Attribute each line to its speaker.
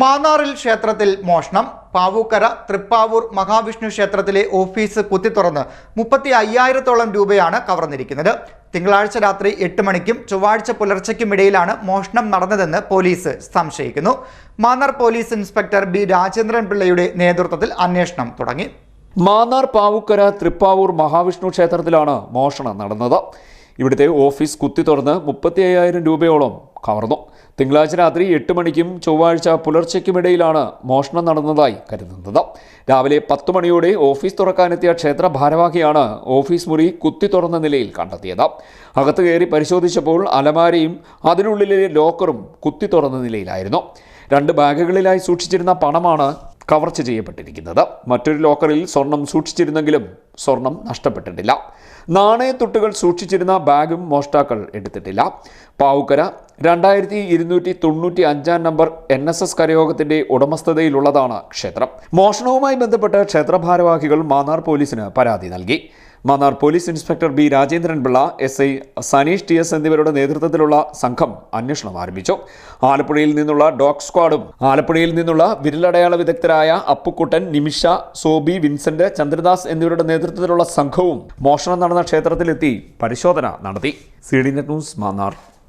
Speaker 1: മാന്നാറിൽ ക്ഷേത്രത്തിൽ മോഷണം പാവൂക്കര തൃപ്പാവൂർ മഹാവിഷ്ണു ക്ഷേത്രത്തിലെ ഓഫീസ് കുത്തിത്തുറന്ന് മുപ്പത്തി അയ്യായിരത്തോളം രൂപയാണ് കവർന്നിരിക്കുന്നത്. തിങ്കളാഴ്ച രാത്രി എട്ട് മണിക്കും ചൊവ്വാഴ്ച പുലർച്ചയ്ക്കുമിടയിലാണ് മോഷണം നടന്നതെന്ന് പോലീസ് സംശയിക്കുന്നു. Mannar police inspector B Rajendran പിള്ളയുടെ നേതൃത്വത്തിൽ അന്വേഷണം തുടങ്ങി.
Speaker 2: മാന്നാർ പാവുക്കര തൃപ്പാവൂർ മഹാവിഷ്ണു ക്ഷേത്രത്തിലാണ് മോഷണം നടന്നത്. ഇവിടുത്തെ ഓഫീസ് കുത്തി തുറന്ന് മുപ്പത്തി അയ്യായിരം രൂപയോളം കവർന്നു. തിങ്കളാഴ്ച രാത്രി എട്ട് മണിക്കും ചൊവ്വാഴ്ച പുലർച്ചയ്ക്കുമിടയിലാണ് മോഷണം നടന്നതായി കരുതുന്നത്. രാവിലെ പത്ത് മണിയോടെ ഓഫീസ് തുറക്കാനെത്തിയ ക്ഷേത്ര ഭാരവാഹിയാണ് ഓഫീസ് മുറി കുത്തി തുറന്ന നിലയിൽ കണ്ടെത്തിയത്. അകത്ത് കയറി പരിശോധിച്ചപ്പോൾ അലമാരയും അതിനുള്ളിലെ ലോക്കറും കുത്തി തുറന്ന നിലയിലായിരുന്നു. രണ്ട് ബാഗുകളിലായി സൂക്ഷിച്ചിരുന്ന പണമാണ് കവർച്ച ചെയ്യപ്പെട്ടിരിക്കുന്നത്. മറ്റൊരു ലോക്കറിൽ സ്വർണം സൂക്ഷിച്ചിരുന്നെങ്കിലും സ്വർണം നഷ്ടപ്പെട്ടിട്ടില്ല. നാണയത്തുട്ടുകൾ സൂക്ഷിച്ചിരുന്ന ബാഗും മോഷ്ടാക്കൾ എടുത്തിട്ടില്ല. പാവുക്കര രണ്ടായിരത്തി ഇരുന്നൂറ്റി തൊണ്ണൂറ്റി അഞ്ചാം നമ്പർ എൻ എസ് എസ് കരയോഗത്തിന്റെ ഉടമസ്ഥതയിലുള്ളതാണ് ക്ഷേത്രം. മോഷണവുമായി ബന്ധപ്പെട്ട് ക്ഷേത്രഭാരവാഹികൾ മാന്നാർ പോലീസിന് പരാതി നൽകി. Mannar police inspector B Rajendran Pillai S I Saneesh T S എന്നിവരുടെ നേതൃത്വത്തിലുള്ള സംഘം അന്വേഷണം ആരംഭിച്ചു. ആലപ്പുഴയിൽ നിന്നുള്ള ഡോഗ് സ്ക്വാഡും ആലപ്പുഴയിൽ നിന്നുള്ള വിരലടയാള വിദഗ്ധരായ അപ്പുക്കുട്ടൻ നിമിഷ സോബി വിൻസെന്റ് ചന്ദ്രദാസ് എന്നിവരുടെ നേതൃത്വത്തിലുള്ള സംഘവും മോഷണം നടന്ന ക്ഷേത്രത്തിലെത്തി പരിശോധന നടത്തി. C D net news Mannar.